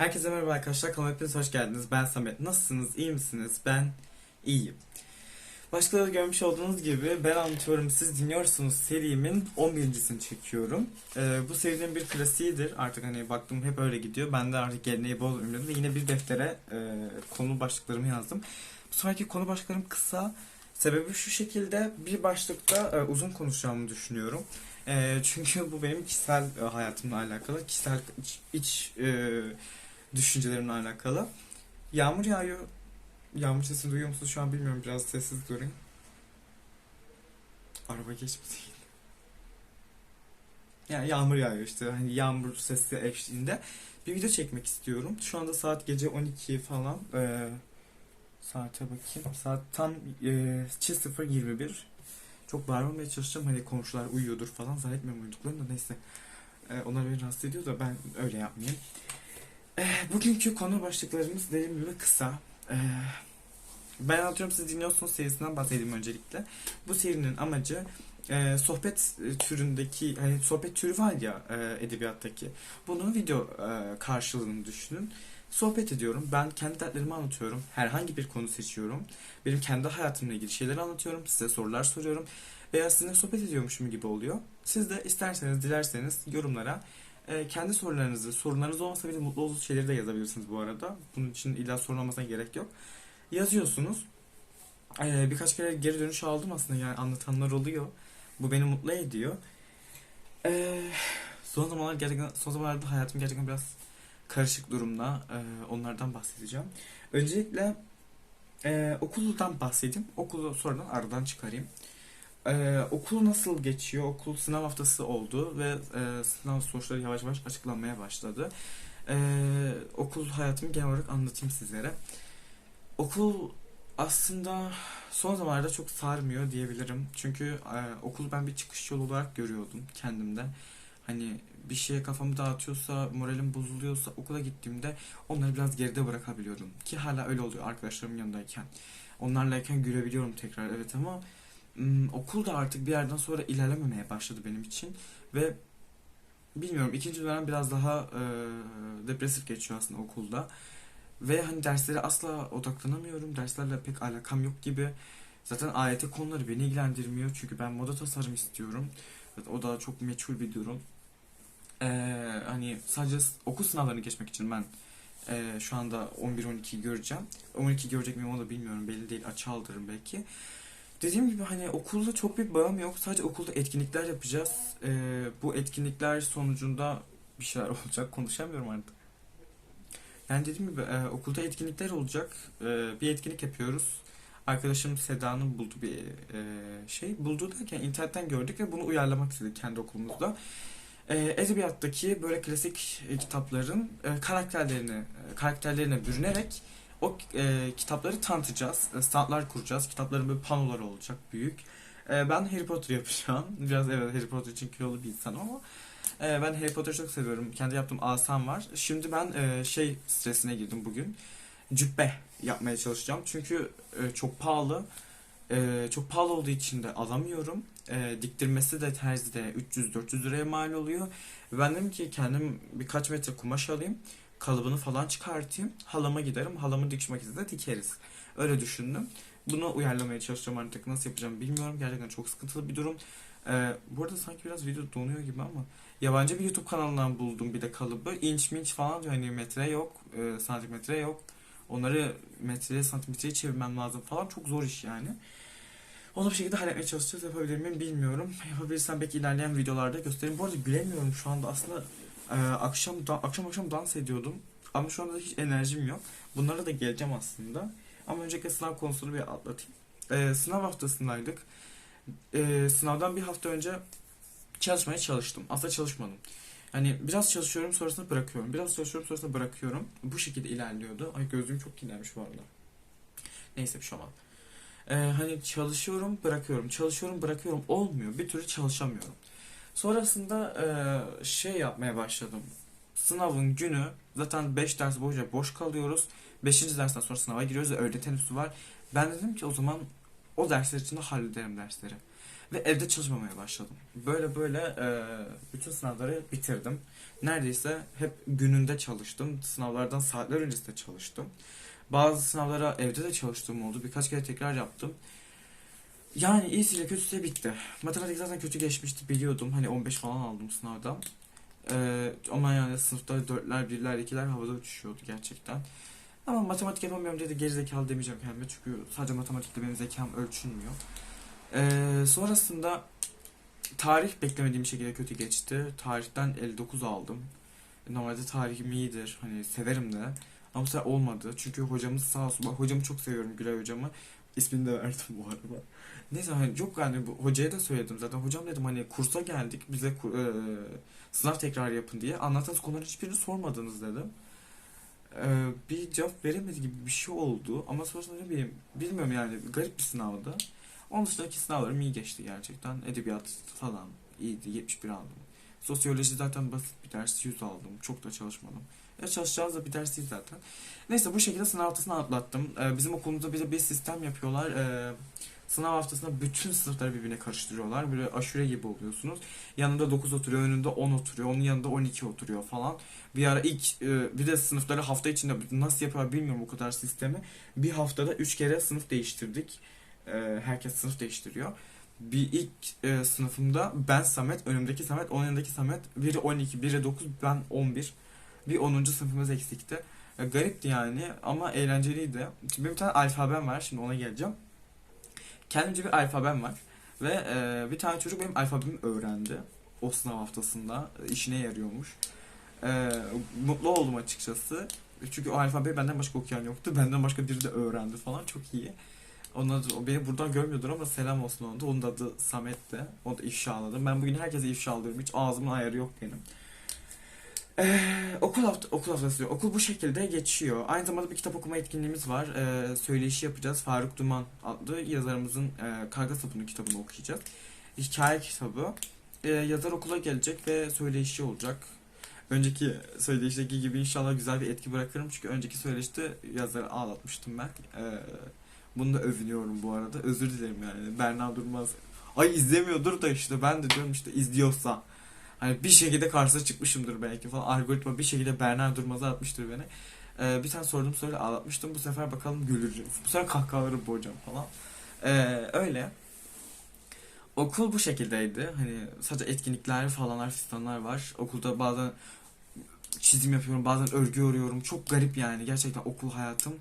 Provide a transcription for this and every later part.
Herkese merhaba arkadaşlar. Kanalıma hepiniz hoş geldiniz. Ben Samet. Nasılsınız? İyi misiniz? Ben iyiyim. Başta da görmüş olduğunuz gibi ben anlatıyorum siz dinliyorsunuz serimin 11.sini çekiyorum. Ee, bu serinin bir klasiğidir. Artık hani baktım hep öyle gidiyor. Ben de artık geleneği bozmuyorum ve yine bir deftere e, konu başlıklarımı yazdım. Bu seferki konu başlıklarım kısa. Sebebi şu şekilde bir başlıkta e, uzun konuşacağımı düşünüyorum. E, çünkü bu benim kişisel e, hayatımla alakalı, kişisel iç, iç e, düşüncelerimle alakalı. Yağmur yağıyor. Yağmur sesini duyuyor musunuz şu an bilmiyorum. Biraz sessiz durayım. Araba geçmedi. Yani yağmur yağıyor işte. Hani yağmur sesi eşliğinde bir video çekmek istiyorum. Şu anda saat gece 12 falan. Ee, saate bakayım. Saat tam e, 00.21. Çok bağırmamaya çalışacağım. Hani komşular uyuyordur falan. Zannetmiyorum uyuduklarını da neyse. Ee, onlar beni rahatsız ediyor da ben öyle yapmayayım. Ee, bugünkü konu başlıklarımız dediğim gibi kısa. Ee, ben anlatıyorum siz dinliyorsunuz serisinden bahsedeyim öncelikle. Bu serinin amacı e, sohbet türündeki hani sohbet türü var ya edebiyattaki. Bunun video karşılığını düşünün. Sohbet ediyorum. Ben kendi dertlerimi anlatıyorum. Herhangi bir konu seçiyorum. Benim kendi hayatımla ilgili şeyleri anlatıyorum. Size sorular soruyorum. Veya sizinle sohbet ediyormuşum gibi oluyor. Siz de isterseniz, dilerseniz yorumlara e, kendi sorularınızı, sorunlarınız olmasa bile mutlu olduğunuz şeyleri de yazabilirsiniz bu arada. Bunun için illa sorun olmasına gerek yok. Yazıyorsunuz. E, birkaç kere geri dönüş aldım aslında yani anlatanlar oluyor. Bu beni mutlu ediyor. E, son zamanlar gerçekten, son zamanlarda hayatım gerçekten biraz karışık durumda. E, onlardan bahsedeceğim. Öncelikle e, okuldan bahsedeyim. Okulu sonradan aradan çıkarayım. Ee, okul nasıl geçiyor? Okul sınav haftası oldu ve e, sınav sonuçları yavaş yavaş açıklanmaya başladı. Ee, okul hayatımı genel olarak anlatayım sizlere. Okul aslında son zamanlarda çok sarmıyor diyebilirim. Çünkü e, okulu ben bir çıkış yolu olarak görüyordum kendimde. Hani bir şeye kafamı dağıtıyorsa, moralim bozuluyorsa okula gittiğimde onları biraz geride bırakabiliyordum. Ki hala öyle oluyor arkadaşlarımın yanındayken. Onlarlayken gülebiliyorum tekrar evet ama okul da artık bir yerden sonra ilerlememeye başladı benim için. Ve bilmiyorum ikinci dönem biraz daha e, depresif geçiyor aslında okulda. Ve hani derslere asla odaklanamıyorum derslerle pek alakam yok gibi. Zaten AYT konuları beni ilgilendirmiyor çünkü ben moda tasarım istiyorum. O da çok meçhul bir durum. Ee, hani sadece okul sınavlarını geçmek için ben e, şu anda 11-12 göreceğim. 12 görecek miyim onu da bilmiyorum belli değil. Açı aldırırım belki Dediğim gibi hani okulda çok bir bağım yok. Sadece okulda etkinlikler yapacağız. Ee, bu etkinlikler sonucunda bir şeyler olacak. Konuşamıyorum artık. Yani dediğim gibi e, okulda etkinlikler olacak. E, bir etkinlik yapıyoruz. Arkadaşım Seda'nın buldu bir e, şey. Buldu derken internetten gördük ve bunu uyarlamak istedik kendi okulumuzda. E, edebiyattaki böyle klasik e, kitapların e, karakterlerini e, karakterlerine bürünerek o e, kitapları tanıtacağız. E, standlar kuracağız. Kitapların böyle panoları olacak büyük. E, ben Harry Potter yapacağım. Biraz evet Harry Potter için kilolu bir insanım ama e, ben Harry Potter'ı çok seviyorum. Kendi yaptığım asam var. Şimdi ben e, şey stresine girdim bugün. Cübbe yapmaya çalışacağım. Çünkü e, çok pahalı. E, çok pahalı olduğu için de alamıyorum. E, diktirmesi de terzide 300-400 liraya mal oluyor. Ben dedim ki kendim birkaç metre kumaş alayım kalıbını falan çıkartayım. Halama giderim. Halamı dikiş makinesinde dikeriz. Öyle düşündüm. Bunu uyarlamaya çalışacağım artık. Nasıl yapacağım bilmiyorum. Gerçekten çok sıkıntılı bir durum. Ee, bu arada sanki biraz video donuyor gibi ama yabancı bir YouTube kanalından buldum bir de kalıbı. İnç minç falan diyor. Hani metre yok, e, santimetre yok. Onları metreye, santimetreye çevirmem lazım falan. Çok zor iş yani. Onu bir şekilde halletmeye çalışacağız. Yapabilir miyim bilmiyorum. Yapabilirsem belki ilerleyen videolarda göstereyim. Bu arada gülemiyorum şu anda. Aslında ee, akşam akşam akşam dans ediyordum. Ama şu anda hiç enerjim yok. Bunlara da geleceğim aslında. Ama öncelikle sınav konusunu bir atlatayım. Ee, sınav haftasındaydık. Ee, sınavdan bir hafta önce çalışmaya çalıştım. Aslında çalışmadım. Yani biraz çalışıyorum sonrasında bırakıyorum. Biraz çalışıyorum sonrasında bırakıyorum. Bu şekilde ilerliyordu. Ay gözlüğüm çok kirlenmiş bu arada. Neyse bir şey olmaz. Ee, hani çalışıyorum bırakıyorum. Çalışıyorum bırakıyorum. Olmuyor. Bir türlü çalışamıyorum. Sonrasında e, şey yapmaya başladım. Sınavın günü zaten 5 ders boyunca boş kalıyoruz. 5. dersten sonra sınava giriyoruz ve öğle teneffüsü var. Ben dedim ki o zaman o dersler için de hallederim dersleri. ve evde çalışmamaya başladım. Böyle böyle e, bütün sınavları bitirdim. Neredeyse hep gününde çalıştım. Sınavlardan saatler öncesinde çalıştım. Bazı sınavlara evde de çalıştığım oldu. Birkaç kere tekrar yaptım. Yani iyisiyle kötüsüyle bitti. Matematik zaten kötü geçmişti biliyordum. Hani 15 falan aldım sınavdan. Ee, ama yani sınıfta dörtler, birler, ikiler havada uçuşuyordu gerçekten. Ama matematik yapamıyorum dedi gerizekalı demeyeceğim kendime çünkü sadece matematikte benim zekam ölçülmüyor. Ee, sonrasında tarih beklemediğim şekilde kötü geçti. Tarihten 59 aldım. Normalde tarihim iyidir. Hani severim de. Ama bu sefer olmadı. Çünkü hocamız sağ olsun. Bak hocamı çok seviyorum Gülay hocamı. İsmini de verdim bu arada. Neyse hani yok yani bu hocaya da söyledim zaten. Hocam dedim hani kursa geldik bize e, sınav tekrar yapın diye. Anlattığınız konuların hiçbirini sormadınız dedim. E, bir cevap veremedi gibi bir şey oldu. Ama sonrasında ne bileyim bilmiyorum yani garip bir sınavdı. Onun dışındaki sınavlarım iyi geçti gerçekten. Edebiyat falan iyiydi. 71 aldım. Sosyoloji zaten basit bir ders. 100 aldım. Çok da çalışmadım. Ya çalışacağız da bir ders değil zaten. Neyse bu şekilde sınav haftasını atlattım. Ee, bizim okulumuzda bir de bir sistem yapıyorlar. Ee, sınav haftasında bütün sınıfları birbirine karıştırıyorlar. Böyle aşure gibi oluyorsunuz. Yanında 9 oturuyor, önünde 10 oturuyor. Onun yanında 12 oturuyor falan. Bir ara ilk e, bir de sınıfları hafta içinde nasıl yapıyor bilmiyorum o kadar sistemi. Bir haftada 3 kere sınıf değiştirdik. Ee, herkes sınıf değiştiriyor. Bir ilk e, sınıfımda ben Samet, önümdeki Samet, onun yanındaki Samet. Biri 12, biri 9, ben 11. Bir 10. sınıfımız eksikti. E, garipti yani ama eğlenceliydi. Şimdi bir tane alfabem var. Şimdi ona geleceğim. Kendimce bir alfabem var. Ve e, bir tane çocuk benim alfabemi öğrendi. O sınav haftasında. İşine yarıyormuş. E, mutlu oldum açıkçası. Çünkü o alfabeyi benden başka okuyan yoktu. Benden başka biri de öğrendi falan. Çok iyi. Adı, o beni buradan görmüyordur ama selam olsun ona da. Onun adı Samet'ti. O da ifşaladı. Ben bugün herkese ifşa alıyorum. Hiç ağzımın ayarı yok benim. Ee, okul hafta, okul haftası. Okul bu şekilde geçiyor. Aynı zamanda bir kitap okuma etkinliğimiz var. Ee, söyleşi yapacağız. Faruk Duman adlı yazarımızın e, Karga Sapı'nın kitabını okuyacağız. Hikaye kitabı. Ee, yazar okula gelecek ve söyleşi olacak. Önceki söyleşideki gibi inşallah güzel bir etki bırakırım. Çünkü önceki söyleşide yazarı ağlatmıştım ben. Ee, bunu da övünüyorum bu arada. Özür dilerim yani. Berna Durmaz. Ay izlemiyordur da işte ben de diyorum işte izliyorsa. Hani bir şekilde karşısına çıkmışımdır belki falan. Algoritma bir şekilde Berna Durmaz'a atmıştır beni. Ee, bir tane sordum söyle ağlatmıştım. Bu sefer bakalım gülürüz. Bu sefer kahkahaları boğacağım falan. Ee, öyle. Okul bu şekildeydi. Hani sadece etkinlikler falanlar fistanlar var. Okulda bazen çizim yapıyorum, bazen örgü örüyorum. Çok garip yani gerçekten okul hayatım.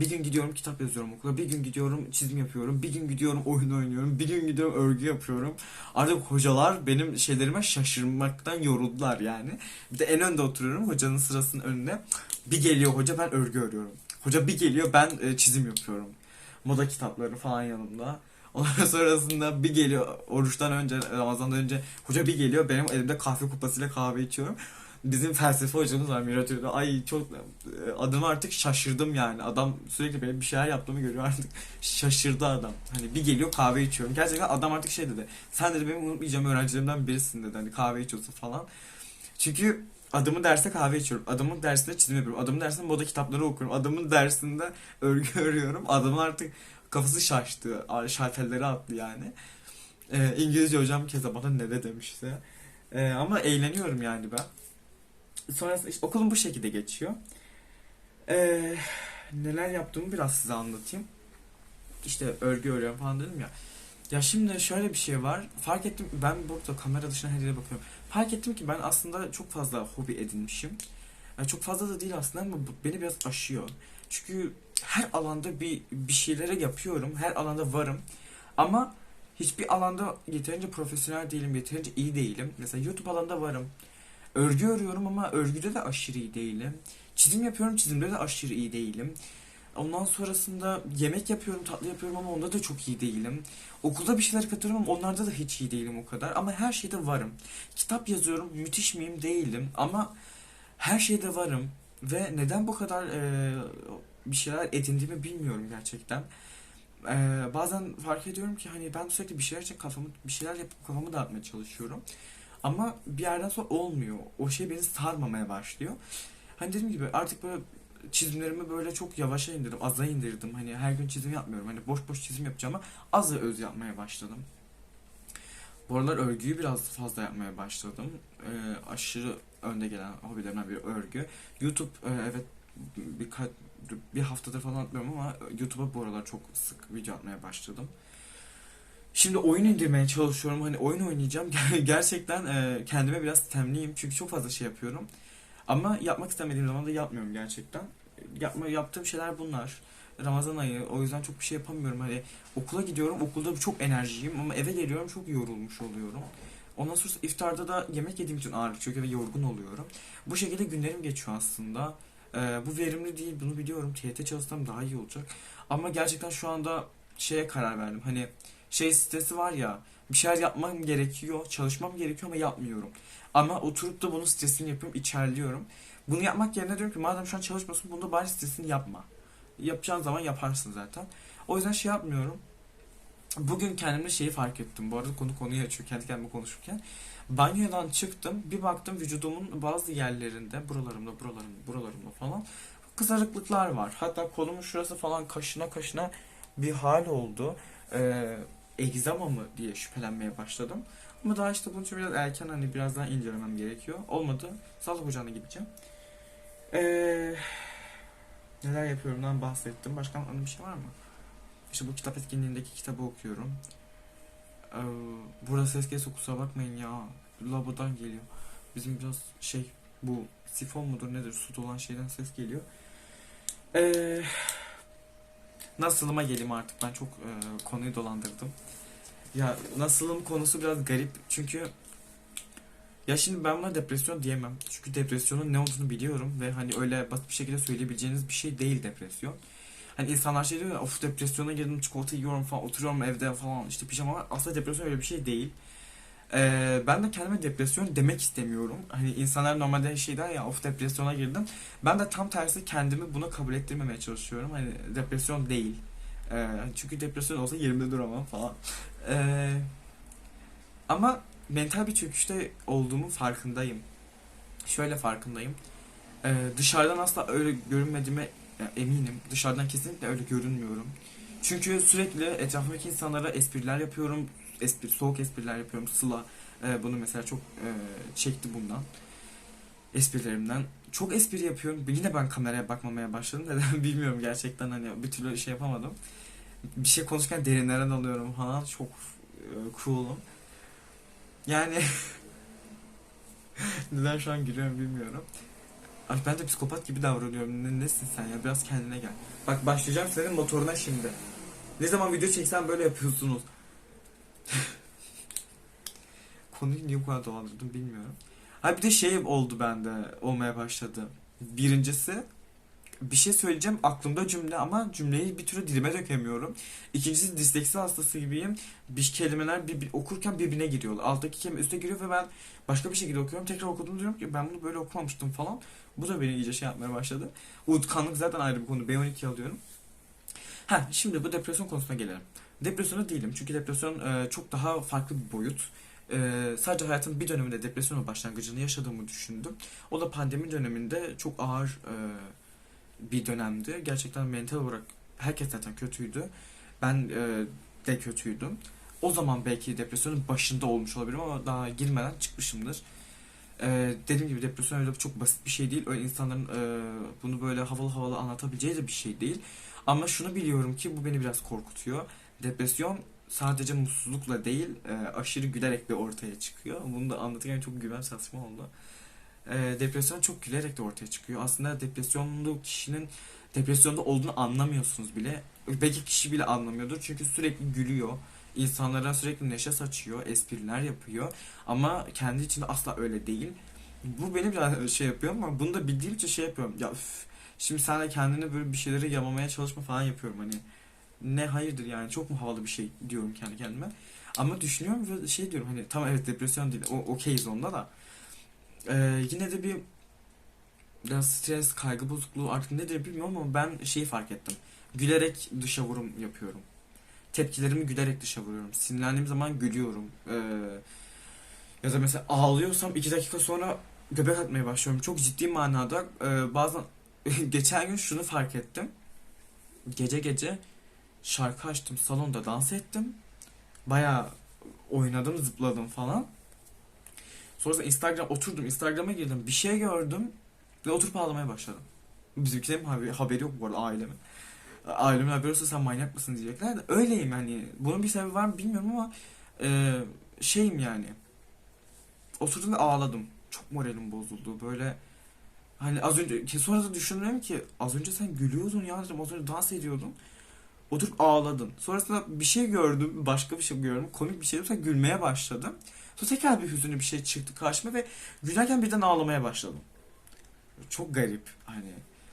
Bir gün gidiyorum kitap yazıyorum okula, bir gün gidiyorum çizim yapıyorum, bir gün gidiyorum oyun oynuyorum, bir gün gidiyorum örgü yapıyorum. Artık hocalar benim şeylerime şaşırmaktan yoruldular yani. Bir de en önde oturuyorum hocanın sırasının önünde. Bir geliyor hoca ben örgü örüyorum. Hoca bir geliyor ben e, çizim yapıyorum. Moda kitapları falan yanımda. Ondan sonrasında bir geliyor oruçtan önce, Ramazan'dan önce hoca bir geliyor benim elimde kahve kupasıyla kahve içiyorum. Bizim felsefe hocamız var Mirat. Ay çok e, adımı artık şaşırdım yani. Adam sürekli benim bir şeyler yaptığımı görüyor artık. Şaşırdı adam. Hani bir geliyor kahve içiyorum. Gerçekten adam artık şey dedi. Sen dedi benim unutmayacağım öğrencilerimden birisin dedi. Hani kahve içiyorsun falan. Çünkü adımı derste kahve içiyorum. Adamın dersinde çizim yapıyorum. Adamın dersinde moda kitapları okuyorum. Adamın dersinde örgü örüyorum. Adamın artık kafası şaştı. Şalterleri attı yani. Ee, İngilizce hocam keza bana ne de demişti. Ee, ama eğleniyorum yani ben. Sonrasında işte okulum bu şekilde geçiyor. Ee, neler yaptığımı biraz size anlatayım. İşte örgü örüyorum falan dedim ya. Ya şimdi şöyle bir şey var. Fark ettim ben burada kamera dışına her yere bakıyorum. Fark ettim ki ben aslında çok fazla hobi edinmişim. Yani çok fazla da değil aslında ama beni biraz aşıyor. Çünkü her alanda bir bir şeylere yapıyorum. Her alanda varım. Ama hiçbir alanda yeterince profesyonel değilim, yeterince iyi değilim. Mesela YouTube alanında varım. Örgü örüyorum ama örgüde de aşırı iyi değilim. Çizim yapıyorum, çizimde de aşırı iyi değilim. Ondan sonrasında yemek yapıyorum, tatlı yapıyorum ama onda da çok iyi değilim. Okulda bir şeyler katıyorum ama onlarda da hiç iyi değilim o kadar. Ama her şeyde varım. Kitap yazıyorum, müthiş miyim değilim ama her şeyde varım. Ve neden bu kadar e, bir şeyler edindiğimi bilmiyorum gerçekten. E, bazen fark ediyorum ki hani ben sürekli bir şeyler için kafamı, bir şeyler yapıp kafamı dağıtmaya çalışıyorum. Ama bir yerden sonra olmuyor. O şey beni sarmamaya başlıyor. Hani dediğim gibi artık böyle çizimlerimi böyle çok yavaşa indirdim, aza indirdim. Hani her gün çizim yapmıyorum. Hani boş boş çizim yapacağım ama az öz yapmaya başladım. Bu aralar örgüyü biraz fazla yapmaya başladım. Ee, aşırı önde gelen hobilerimden biri örgü. YouTube e, evet birkaç bir haftadır falan atmıyorum ama YouTube'a bu aralar çok sık video atmaya başladım. Şimdi oyun indirmeye çalışıyorum. Hani oyun oynayacağım. Gerçekten e, kendime biraz temliyim. Çünkü çok fazla şey yapıyorum. Ama yapmak istemediğim zaman da yapmıyorum gerçekten. Yapma, yaptığım şeyler bunlar. Ramazan ayı. O yüzden çok bir şey yapamıyorum. Hani okula gidiyorum. Okulda çok enerjiyim ama eve geliyorum çok yorulmuş oluyorum. Ondan sonra iftarda da yemek yediğim için ağırlık çöküyor ve yorgun oluyorum. Bu şekilde günlerim geçiyor aslında. Ee, bu verimli değil bunu biliyorum. TYT çalışsam daha iyi olacak. Ama gerçekten şu anda şeye karar verdim. Hani şey stresi var ya bir şeyler yapmam gerekiyor, çalışmam gerekiyor ama yapmıyorum. Ama oturup da bunun stresini yapıyorum, içerliyorum. Bunu yapmak yerine diyorum ki madem şu an çalışmıyorsun bunda bari stresini yapma. Yapacağın zaman yaparsın zaten. O yüzden şey yapmıyorum. Bugün kendimde şeyi fark ettim. Bu arada konu konuyu açıyor kendi kendime konuşurken. Banyodan çıktım. Bir baktım vücudumun bazı yerlerinde, buralarımda, buralarımda, buralarımda falan kızarıklıklar var. Hatta kolumun şurası falan kaşına kaşına bir hal oldu. Ee, egzama mı diye şüphelenmeye başladım. Ama daha işte bunun için biraz erken hani biraz daha incelemem gerekiyor. Olmadı. Sağlık ocağına gideceğim. Ee, neler yapıyorumdan bahsettim. Başka anladığım bir şey var mı? İşte bu kitap etkinliğindeki kitabı okuyorum. Ee, burası gelirse kusura bakmayın ya. Labodan geliyor. Bizim biraz şey bu sifon mudur nedir su olan şeyden ses geliyor. Ee, nasılıma geleyim artık ben çok e, konuyu dolandırdım. Ya nasılım konusu biraz garip çünkü ya şimdi ben buna depresyon diyemem. Çünkü depresyonun ne olduğunu biliyorum ve hani öyle basit bir şekilde söyleyebileceğiniz bir şey değil depresyon. Hani insanlar şey diyor ya of depresyona girdim çikolata yiyorum falan oturuyorum evde falan işte pijama. Aslında depresyon öyle bir şey değil. Ee, ben de kendime depresyon demek istemiyorum. Hani insanlar normalde şey der ya of depresyona girdim. Ben de tam tersi kendimi buna kabul ettirmemeye çalışıyorum. Hani depresyon değil. Ee, çünkü depresyon olsa yerimde duramam falan. Ee, ama mental bir çöküşte olduğumu farkındayım. Şöyle farkındayım. Ee, dışarıdan asla öyle görünmediğime eminim. Dışarıdan kesinlikle öyle görünmüyorum. Çünkü sürekli etrafımdaki insanlara espriler yapıyorum. Espri, soğuk espriler yapıyorum. Sıla e, bunu mesela çok e, çekti bundan. Esprilerimden. Çok espri yapıyorum. Yine ben kameraya bakmamaya başladım. Neden bilmiyorum gerçekten hani bir türlü şey yapamadım. Bir şey konuşurken derinlere dalıyorum falan. Çok e, cool'um. Yani neden şu an gülüyorum bilmiyorum. Ay ben de psikopat gibi davranıyorum. Ne, nesin sen ya? Biraz kendine gel. Bak başlayacağım senin motoruna şimdi. Ne zaman video çeksen böyle yapıyorsunuz. Konuyu niye bu kadar dolandırdım bilmiyorum. Ha bir de şey oldu bende olmaya başladı. Birincisi bir şey söyleyeceğim aklımda cümle ama cümleyi bir türlü dilime dökemiyorum. İkincisi disleksi hastası gibiyim. Bir kelimeler bir, bir- okurken birbirine giriyor. Alttaki kelime üste giriyor ve ben başka bir şekilde okuyorum. Tekrar okudum diyorum ki ben bunu böyle okumamıştım falan. Bu da beni iyice şey yapmaya başladı. Unutkanlık zaten ayrı bir konu. B12 alıyorum. Ha şimdi bu depresyon konusuna gelelim. Depresyona değilim çünkü depresyon e, çok daha farklı bir boyut. E, sadece hayatımın bir döneminde depresyonun başlangıcını yaşadığımı düşündüm. O da pandemi döneminde çok ağır e, bir dönemdi. Gerçekten mental olarak herkes zaten kötüydü. Ben e, de kötüydüm. O zaman belki depresyonun başında olmuş olabilirim ama daha girmeden çıkmışımdır. E, dediğim gibi depresyon öyle çok basit bir şey değil. Öyle insanların e, bunu böyle havalı havalı anlatabileceği de bir şey değil. Ama şunu biliyorum ki bu beni biraz korkutuyor. Depresyon sadece mutsuzlukla değil e, aşırı gülerek de ortaya çıkıyor. Bunu da anlatırken çok güven saçma oldu. E, depresyon çok gülerek de ortaya çıkıyor. Aslında depresyonlu kişinin depresyonda olduğunu anlamıyorsunuz bile. Belki kişi bile anlamıyordur çünkü sürekli gülüyor. İnsanlara sürekli neşe saçıyor, espriler yapıyor. Ama kendi içinde asla öyle değil. Bu beni biraz şey yapıyor ama bunu da bildiğim şey yapıyorum. Ya üf, şimdi sen de kendini böyle bir şeyleri yamamaya çalışma falan yapıyorum hani. Ne hayırdır yani çok mu havalı bir şey diyorum kendi kendime. Ama düşünüyorum ve şey diyorum hani tamam evet depresyon değil o okeyiz onda da. Ee, yine de bir biraz stres, kaygı bozukluğu artık nedir bilmiyorum ama ben şeyi fark ettim. Gülerek dışa vurum yapıyorum. Tepkilerimi gülerek dışa vuruyorum. Sinirlendiğim zaman gülüyorum. Ee, ya da mesela ağlıyorsam iki dakika sonra göbek atmaya başlıyorum. Çok ciddi manada e, bazen geçen gün şunu fark ettim. Gece gece şarkı açtım, salonda dans ettim. Baya oynadım, zıpladım falan. Sonrasında Instagram oturdum, Instagram'a girdim, bir şey gördüm ve oturup ağlamaya başladım. Bizimkilerin haberi, haberi yok bu arada ailemin. Ailemin haberi olsa sen manyak mısın diyecekler de öyleyim hani. Bunun bir sebebi var mı bilmiyorum ama e, şeyim yani. Oturdum ve ağladım. Çok moralim bozuldu. Böyle hani az önce sonra da düşünüyorum ki az önce sen gülüyordun ya dedim. Az önce dans ediyordun. Oturup ağladın. Sonrasında bir şey gördüm. Başka bir şey gördüm. Komik bir şey sonra gülmeye başladım. Sonra tekrar bir hüzünlü bir şey çıktı karşıma ve gülerken birden ağlamaya başladım. Çok garip hani.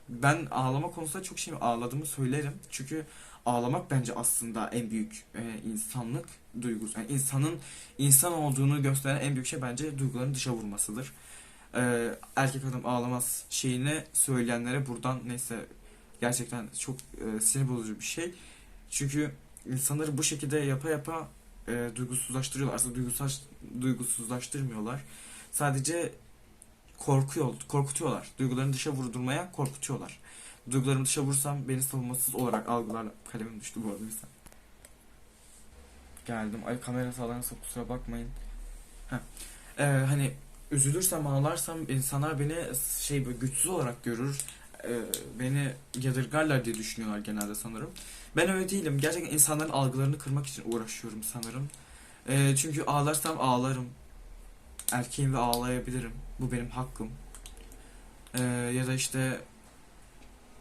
Ben ağlama konusunda çok şey ağladığımı söylerim. Çünkü ağlamak bence aslında en büyük e, insanlık duygusu. Yani insanın insan olduğunu gösteren en büyük şey bence duyguların dışa vurmasıdır. E, erkek adam ağlamaz şeyini söyleyenlere buradan neyse gerçekten çok e, sinir bozucu bir şey. Çünkü insanları bu şekilde yapa yapa e, duygusuzlaştırıyorlar. Aslında duygusal, duygusuzlaştırmıyorlar. Sadece korkuyor, korkutuyorlar. Duygularını dışa vurdurmaya korkutuyorlar. Duygularımı dışa vursam beni savunmasız olarak algılarlar. Kalemim düştü bu arada bir saniye. Geldim. Ay kamera sallanırsa kusura bakmayın. Ee, hani üzülürsem ağlarsam insanlar beni şey böyle güçsüz olarak görür. Ee, beni yadırgarlar diye düşünüyorlar genelde sanırım. Ben öyle değilim. Gerçekten insanların algılarını kırmak için uğraşıyorum sanırım. Ee, çünkü ağlarsam ağlarım. Erkeğim ve ağlayabilirim. Bu benim hakkım. Ee, ya da işte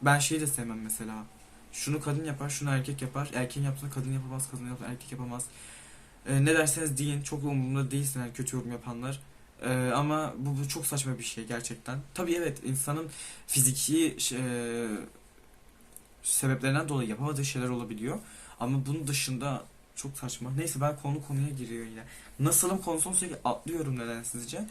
ben şeyi de sevmem mesela. Şunu kadın yapar, şunu erkek yapar. Erkeğin yaptığını kadın yapamaz, kadın yaptığını erkek yapamaz. Ee, ne derseniz deyin. Çok umurumda değilsin yani kötü yorum yapanlar. Ee, ama bu, bu çok saçma bir şey gerçekten. Tabii evet insanın fiziki e, sebeplerinden dolayı yapamadığı şeyler olabiliyor. Ama bunun dışında çok saçma. Neyse ben konu konuya giriyor yine. Nasılım konusunu sürekli atlıyorum neden sizce?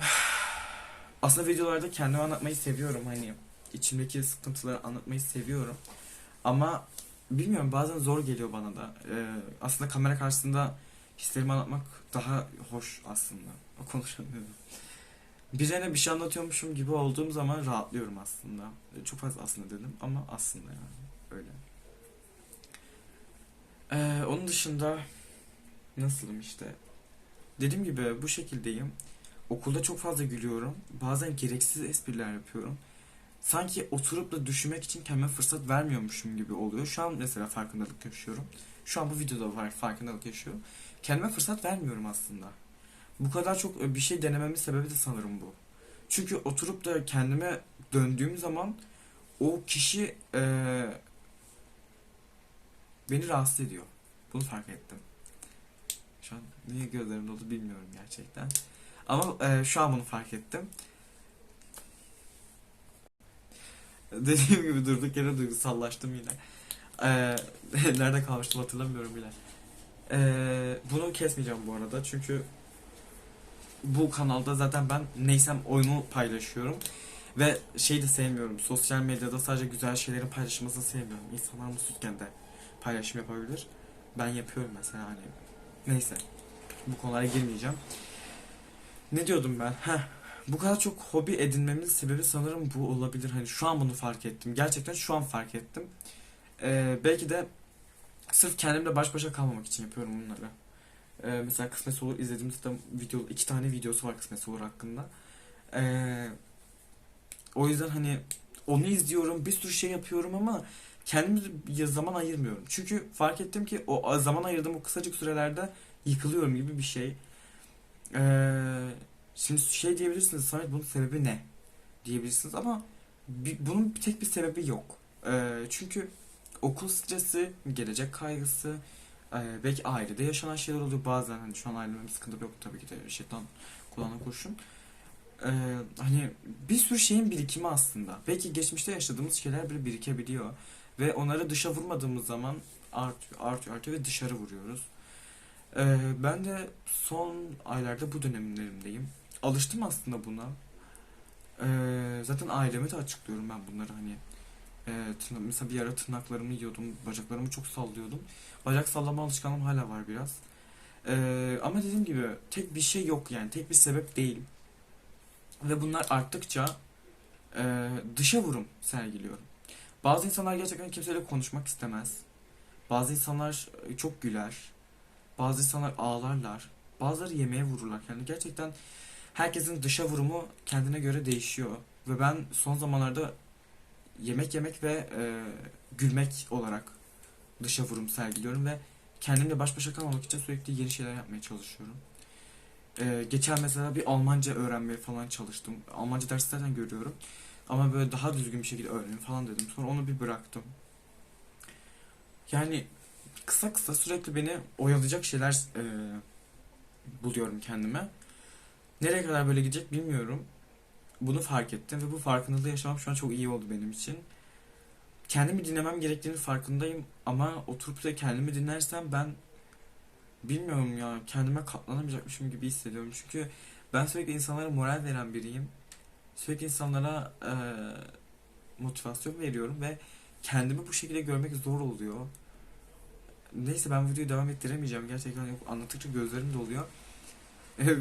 Aslında videolarda kendimi anlatmayı seviyorum hani içimdeki sıkıntıları anlatmayı seviyorum. Ama bilmiyorum bazen zor geliyor bana da. Ee, aslında kamera karşısında hislerimi anlatmak daha hoş aslında. Konuşamıyorum. Birine bir şey anlatıyormuşum gibi olduğum zaman rahatlıyorum aslında. Ee, Çok fazla aslında dedim ama aslında yani öyle. Ee, onun dışında nasılım işte. Dediğim gibi bu şekildeyim. Okulda çok fazla gülüyorum. Bazen gereksiz espriler yapıyorum. Sanki oturup da düşünmek için kendime fırsat vermiyormuşum gibi oluyor. Şu an mesela farkındalık yaşıyorum. Şu an bu videoda var farkındalık yaşıyorum. Kendime fırsat vermiyorum aslında. Bu kadar çok bir şey denememin sebebi de sanırım bu. Çünkü oturup da kendime döndüğüm zaman o kişi eee, beni rahatsız ediyor. Bunu fark ettim. Şu an niye gözlerim doldu bilmiyorum gerçekten. Ama eee, şu an bunu fark ettim. Dediğim gibi durduk yere duygusallaştım yine. Eee, nerede kalmıştım hatırlamıyorum bile. Eee, bunu kesmeyeceğim bu arada çünkü bu kanalda zaten ben neysem oyunu paylaşıyorum. Ve şey de sevmiyorum. Sosyal medyada sadece güzel şeylerin paylaşılmasını sevmiyorum. İnsanlar mutsuzken de paylaşım yapabilir. Ben yapıyorum mesela hani. Neyse. Bu konulara girmeyeceğim. Ne diyordum ben? Heh. Bu kadar çok hobi edinmemin sebebi sanırım bu olabilir. Hani şu an bunu fark ettim. Gerçekten şu an fark ettim. Ee, belki de sırf kendimle baş başa kalmamak için yapıyorum bunları. Ee, mesela Kısmet Olur izlediğim zaten video, iki tane videosu var Kısmet Olur hakkında. Ee, o yüzden hani onu izliyorum, bir sürü şey yapıyorum ama kendime ya zaman ayırmıyorum. Çünkü fark ettim ki o zaman ayırdığım o kısacık sürelerde yıkılıyorum gibi bir şey. Ee, şimdi şey diyebilirsiniz Samet bunun sebebi ne? Diyebilirsiniz ama bir- bunun tek bir sebebi yok. Ee, çünkü okul stresi, gelecek kaygısı, ee, belki ailede yaşanan şeyler oluyor bazen hani şu an ailemde bir sıkıntı yok tabii ki de şeytan kulağına kurşun. Ee, hani bir sürü şeyin birikimi aslında. Belki geçmişte yaşadığımız şeyler bile birikebiliyor ve onları dışa vurmadığımız zaman artıyor, artıyor, artıyor ve dışarı vuruyoruz. Ee, ben de son aylarda bu dönemlerimdeyim. Alıştım aslında buna. Ee, zaten aileme de açıklıyorum ben bunları hani. Ee, tırna- mesela bir ara tırnaklarımı yiyordum, bacaklarımı çok sallıyordum. Bacak sallama alışkanlığım hala var biraz. Ee, ama dediğim gibi tek bir şey yok yani tek bir sebep değil. Ve bunlar arttıkça e, dışa vurum sergiliyorum. Bazı insanlar gerçekten kimseyle konuşmak istemez. Bazı insanlar e, çok güler. Bazı insanlar ağlarlar. Bazıları yemeğe vururlar. Yani gerçekten herkesin dışa vurumu kendine göre değişiyor. Ve ben son zamanlarda yemek yemek ve e, gülmek olarak dışa vurum sergiliyorum ve kendimle baş başa kalmamak için sürekli yeni şeyler yapmaya çalışıyorum. E, geçen mesela bir Almanca öğrenmeye falan çalıştım. Almanca derslerden görüyorum. Ama böyle daha düzgün bir şekilde öğreneyim falan dedim. Sonra onu bir bıraktım. Yani kısa kısa sürekli beni oyalayacak şeyler e, buluyorum kendime. Nereye kadar böyle gidecek bilmiyorum. Bunu fark ettim ve bu farkındalığı yaşamam şu an çok iyi oldu benim için. Kendimi dinlemem gerektiğini farkındayım ama oturup da kendimi dinlersem ben bilmiyorum ya kendime katlanamayacakmışım gibi hissediyorum. Çünkü ben sürekli insanlara moral veren biriyim. Sürekli insanlara e, motivasyon veriyorum ve kendimi bu şekilde görmek zor oluyor. Neyse ben videoyu devam ettiremeyeceğim. Gerçekten yok, anlattıkça gözlerim doluyor.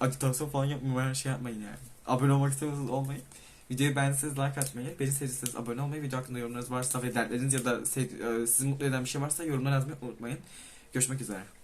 Agitasyon falan yapmayın, şey yapmayın yani. Abone olmak istiyorsanız olmayın. Videoyu beğendiyseniz like atmayı, beni sevdiyseniz abone olmayı, video hakkında yorumlarınız varsa ve dertleriniz ya da e, sizi mutlu eden bir şey varsa yorumlara yazmayı unutmayın. Görüşmek üzere.